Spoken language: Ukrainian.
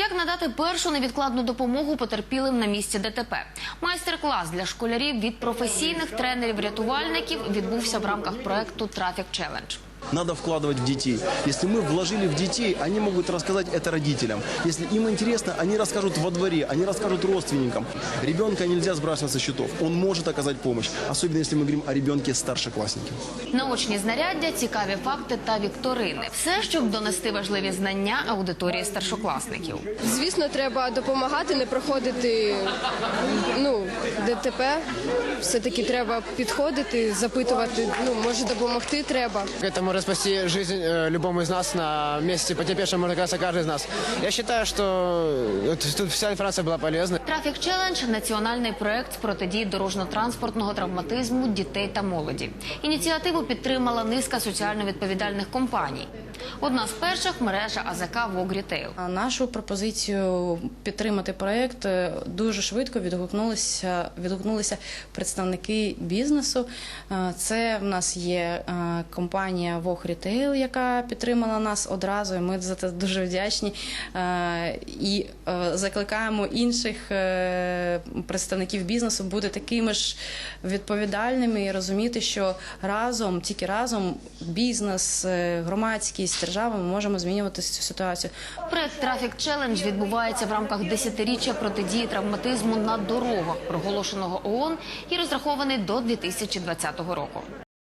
Як надати першу невідкладну допомогу потерпілим на місці ДТП? Майстер-клас для школярів від професійних тренерів-рятувальників відбувся в рамках проекту Traffic Challenge. Надо вкладывать в детей. Если мы вложили в детей, они могут рассказать это родителям. Если им интересно, они расскажут во дворе, они расскажут родственникам. Ребенка нельзя сбрасывать со счетов. Он может оказать помощь. Особенно если мы говорим о ребенке старшеклассники. Наочні знаряддя, цікаві факти та вікторини. Все, щоб донести важливі знання аудиторії старшокласників. Звісно, треба допомагати, не проходити ну, ДТП. Все-таки треба підходити, запитувати, ну, може допомогти треба. Это может спасти жизнь э, любому из нас на месте потерпевшего, может оказаться каждый из нас. Я считаю, что вот тут вся информация была полезна. Traffic Challenge – національний проект з протидії дорожньо-транспортного травматизму дітей та молоді. Ініціативу підтримала низка соціально відповідальних компаній. Одна з перших мережа АЗК «Вог Рітейл». На Нашу пропозицію підтримати проект е, дуже швидко відгукнулися, відгукнулися представники бізнесу. Е, Це в нас є е, компанія Вог Рітейл, яка підтримала нас одразу. і Ми за це дуже вдячні Е, і закликаємо інших представників бізнесу бути такими ж відповідальними і розуміти, що разом, тільки разом, бізнес, громадськість, держава ми можемо змінювати цю ситуацію. Проект Traffic Challenge відбувається в рамках десятиріччя протидії травматизму на дорогах, проголошеного ООН і розрахований до 2020 року.